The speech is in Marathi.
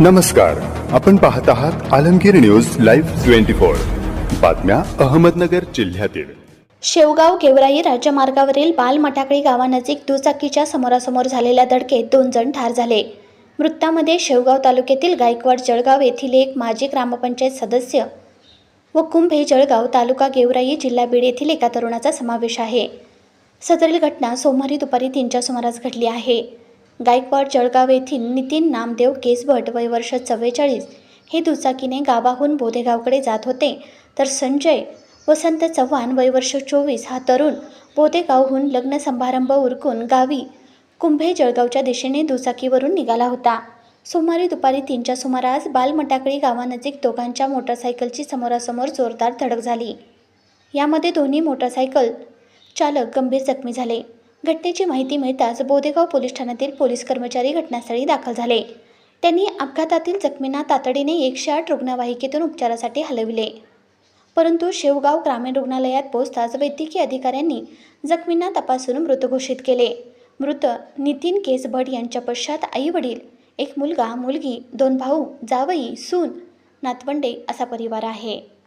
नमस्कार आपण पाहत आहात Alamgir news live twenty four. बातम्या अहमदनगर जिल्ह्यातील. शेवगाव गेवराई राज्यमार्गावरील बालमटाकळी गावानजीक दुचाकीच्या समोरासमोर झालेल्या धडकेत दोन जण ठार झाले. मृतामध्ये शेवगाव तालुक्यातील गायकवाड जळगाव येथील एक माजी ग्रामपंचायत सदस्य व कुंभे जळगाव तालुका गेवराई जिल्हा बीड येथील एका तरुणाचा समावेश आहे. सदरील घटना सोमवारी दुपारी तीनच्या सुमारास घडली आहे. गायकवाड जळगाव येथील नितीन नामदेव केसभट वय वर्ष चव्वेचाळीस हे दुचाकीने गावाहून बोधेगावकडे जात होते. तर संजय वसंत चव्हाण वय वर्ष चोवीस हा तरुण बोधेगावहून लग्न समारंभ उरकून गावी कुंभे जळगावच्या दिशेने दुचाकीवरून निघाला होता. सोमवारी दुपारी तीनच्या सुमारास बालमटाकळी गावानजीक दोघांच्या मोटरसायकलची समोरासमोर जोरदार धडक झाली. यामध्ये दोन्ही मोटरसायकल चालक गंभीर जखमी झाले. घटनेची माहिती मिळताच बोदेगाव पोलीस ठाण्यातील पोलीस कर्मचारी घटनास्थळी दाखल झाले. त्यांनी अपघातातील जखमींना तातडीने एकशे आठ रुग्णवाहिकेतून उपचारासाठी हलविले. परंतु शेवगाव ग्रामीण रुग्णालयात पोहोचताच वैद्यकीय अधिकाऱ्यांनी जखमींना तपासून मृत घोषित केले. मृत नितीन केस भट यांच्या पश्चात आई वडील एक मुलगा मुलगी दोन भाऊ जावई सून नातवंडे असा परिवार आहे.